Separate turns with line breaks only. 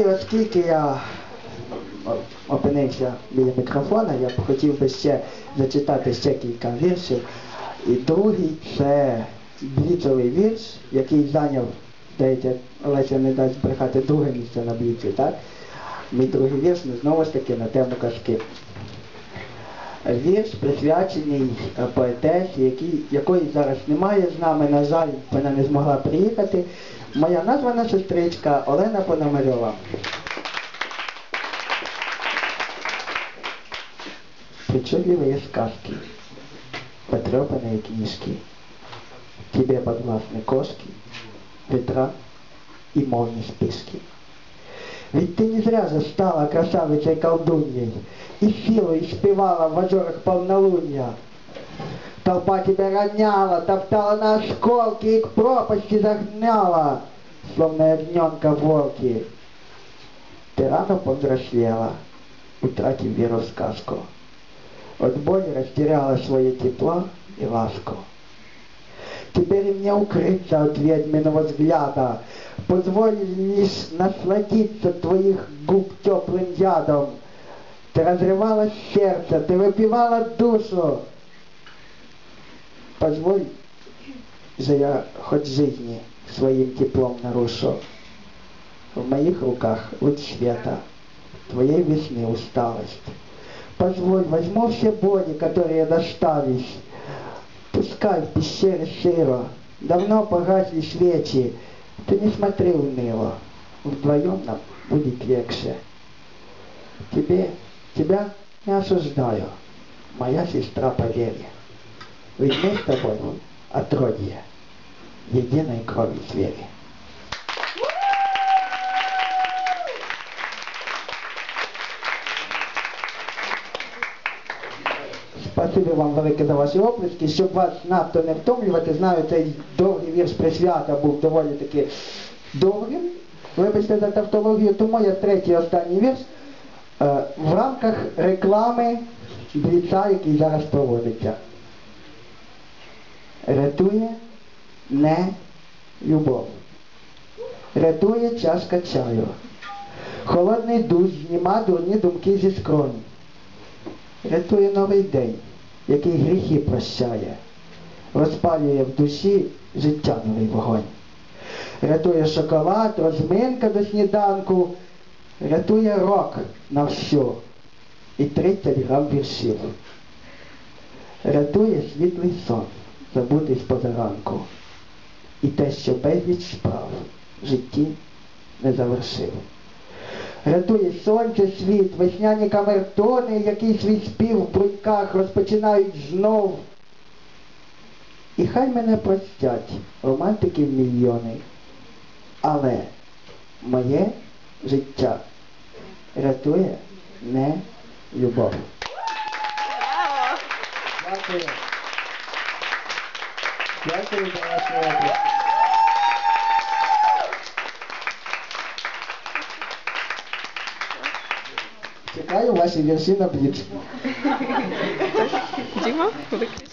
І оскільки я опинився біля мікрофона, я б хотів би ще зачитати ще кілька віршів. І другий це бліцовий вірш, який зайняв, здається, Олеся не дасть брехати друге місце на бліці, так? Мій другий вірш ну, знову ж таки на тему казки. Вірш присвячений поетесі, який, якої зараз немає з нами, на жаль, вона не змогла приїхати Моя названа сестричка Олена Пономарьова. Причудливые сказки, потрепанные книжки, тебе подвластны кошки, ветра и молнии списки. Ведь ты не зря же стала красавицей колдуньей и силу испевала в озерах полнолуния. Толпа тебя роняла, топтала на осколки и к пропасти загнала, словно ягненка волки. Ты рано повзрослела, утратив веру в сказку. От боли растеряла свое тепло и ласку. Теперь мне укрыться от ведьминого взгляда, Позволь лишь насладиться твоих губ теплым ядом. Ты разрывала сердце, ты выпивала душу. Позволь же я хоть жизни своим теплом нарушу. В моих руках луч света, твоей весны усталость. Позволь, возьму все боли, которые достались. Пускай в пещере сыро, давно погасли свечи. Ты не смотри уныло, вдвоем нам будет легче. Тебе, тебя не осуждаю, моя сестра поверье. Ведь мы с тобой отродье, единой крови звери. Спасибі вам велике за ваші оплески. Щоб вас надто не втомлювати, знаю, цей довгий вірш присвята був доволі таки довгим. Вибачте за тавтологію, тому я третій останній вірш е, в рамках реклами бліца, який зараз проводиться. Рятує не любов. Рятує чашка чаю. Холодний душ зніма дурні думки зі скронь. Рятує новий день, який гріхи прощає, розпалює в душі життя новий вогонь. Рятує шоколад, розминка до сніданку, рятує рок на всю і 30 грам віршів. Рятує світлий сон, забутий з позаранку. І те, що безліч справ в житті не завершив. Рятує сонце світ, весняні камертони, які свій спів в бруньках розпочинають знов. І хай мене простять романтиків мільйони, але моє життя рятує не любов. Дякую. Дякую за вашу увагу. Чекаю ваші вірші на бліц.
Діма, виключи.